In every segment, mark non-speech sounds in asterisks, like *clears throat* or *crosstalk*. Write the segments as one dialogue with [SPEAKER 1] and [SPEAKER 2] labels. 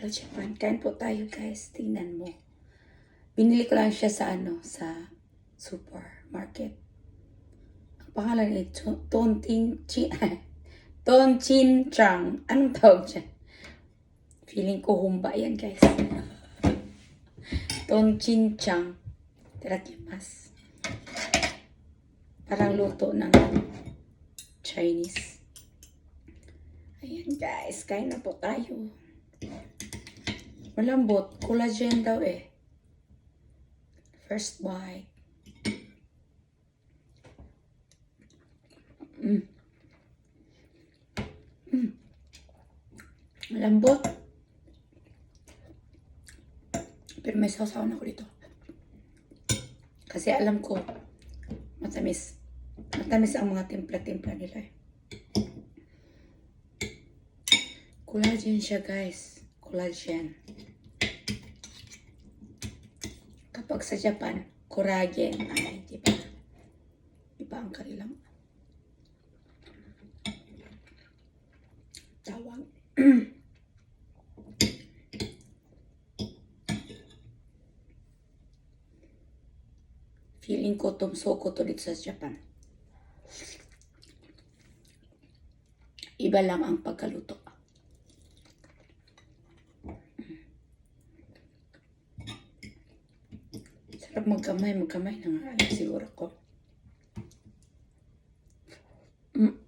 [SPEAKER 1] Hello Japan. Kain po tayo guys. Tingnan mo. Binili ko lang siya sa ano, sa supermarket. Ang pangalan ay To- Tontin Chin. *laughs* Tonchin Chang. Anong tawag dyan? Feeling ko humba yan guys. Tonchin Chang. Terakimas. Parang luto ng Chinese. Ayan guys, kain na po tayo. Malambot, collagen daw eh. First bite. Mm. Mm. Malambot. Pero may sausaw na ako dito. Kasi alam ko, matamis. Matamis ang mga timpla-timpla nila eh. Collagen siya guys. Collagen. Kapag sa Japan, collagen. Ay, di ba? Iba ang kanilang tawag. *clears throat* Feeling ko tumso ko to dito sa Japan. Iba lang ang pagkaluto. Magkamay, magkamay na nga. Ay, siguro ko. Mm.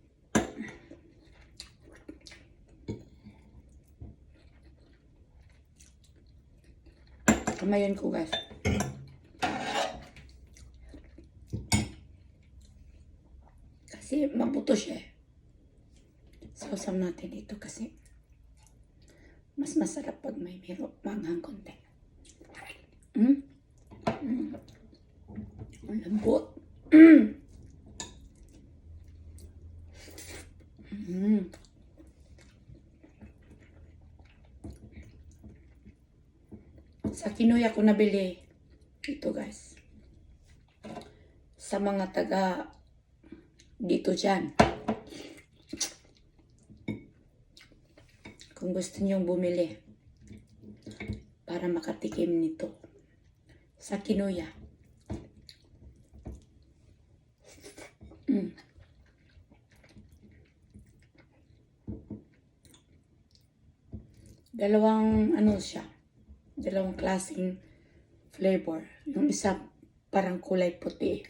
[SPEAKER 1] Kamayan ko guys. Kasi mabuto siya eh. Sausam natin dito kasi mas masarap pag may miro manghang konti. Mm? Mm. Ang lambot. Mm. Sa kinuya ko nabili ito guys. Sa mga taga dito dyan. Kung gusto niyong bumili para makatikim nito sa kinuya. Mm. Dalawang ano siya, dalawang klaseng flavor. Yung isa parang kulay puti.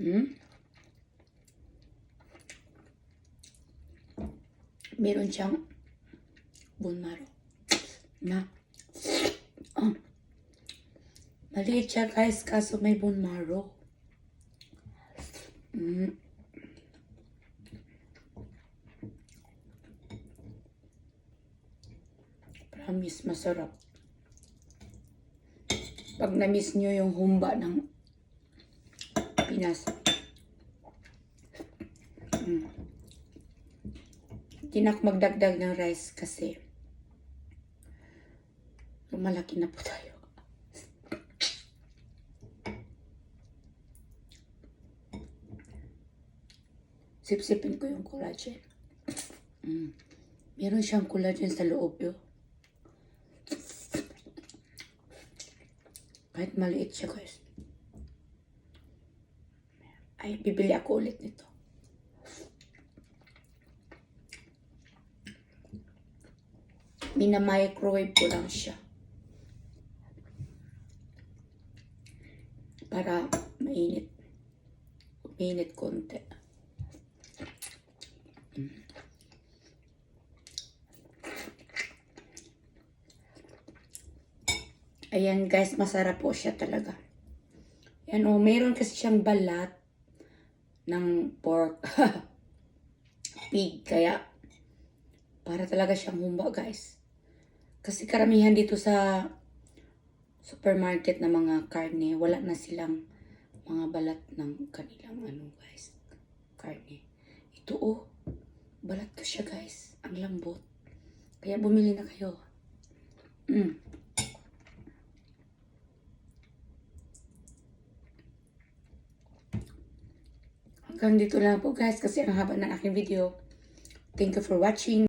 [SPEAKER 1] Mm. Meron siyang bone marrow na oh, maliit siya guys kaso may bone marrow. Mm. Promise masarap. Pag na-miss nyo yung humba ng Pinas. Mm. Hindi na magdagdag ng rice kasi lumalaki na po tayo. Sipsipin ko yung collagen. Mm. Meron siyang collagen sa loob yun. Kahit maliit siya guys. Ay, bibili ako ulit nito. Mina-microwave ko lang siya. Para mainit. Mainit konti. Ayan guys, masarap po siya talaga. Yan o, meron kasi siyang balat ng pork. *laughs* Pig, kaya para talaga siyang humba guys. Kasi karamihan dito sa supermarket na mga karne, wala na silang mga balat ng kanilang ano guys, karne. Ito oh, balat ko siya guys, ang lambot. Kaya bumili na kayo. Mm. Hanggang dito lang po guys kasi ang haba ng aking video. Thank you for watching.